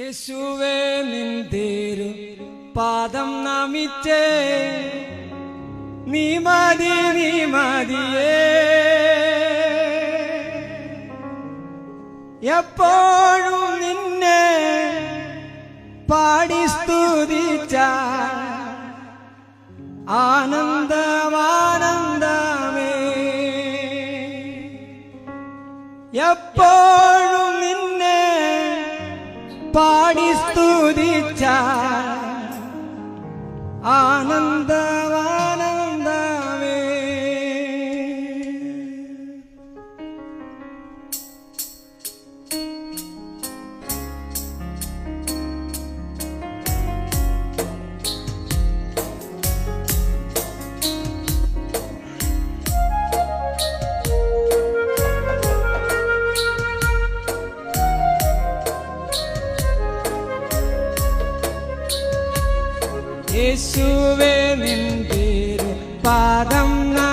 യേശുവേ നിന്തേരു പാദം നമിച്ചേ. നീ മതി നീ മതിയേ. എപ്പോഴും നിന്നെ പാടി സ്തുതിച്ച ആനന്ദമാനന്ദമേ. എപ്പോഴും ആനന്ദമാനന്ദമേ യേശുവേ നിന്തേരു പാദം നമിച്ചേ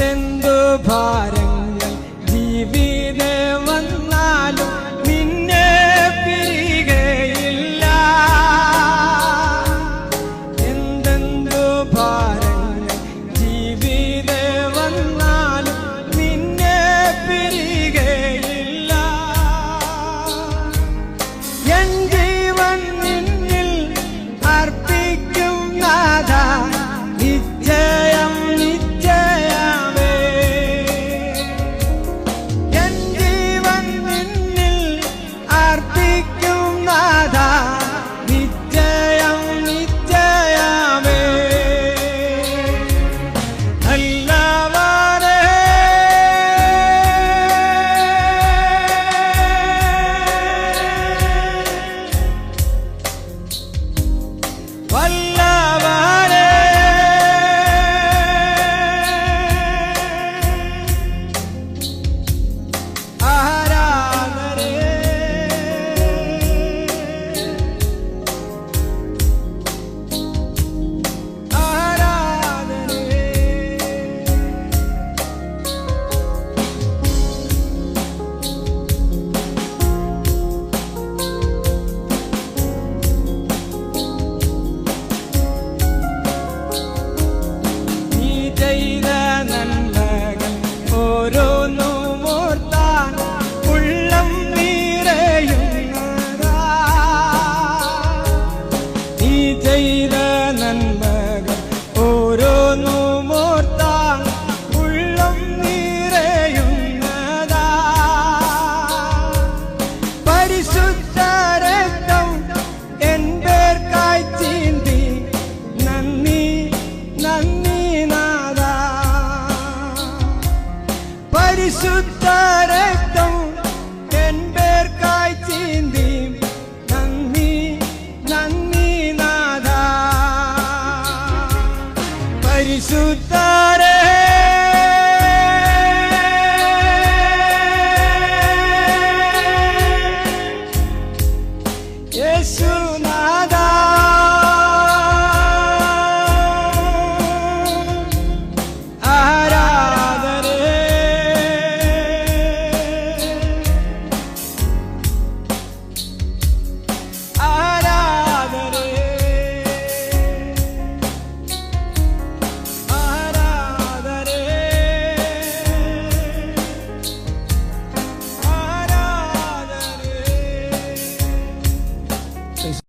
എന്തെന്തു ഭാരങ്ങൾ. ജീവിത വന്നാലും നിന്നെ പിരികയില്ല. എന്തെന്തു ഭാരങ്ങൾ 순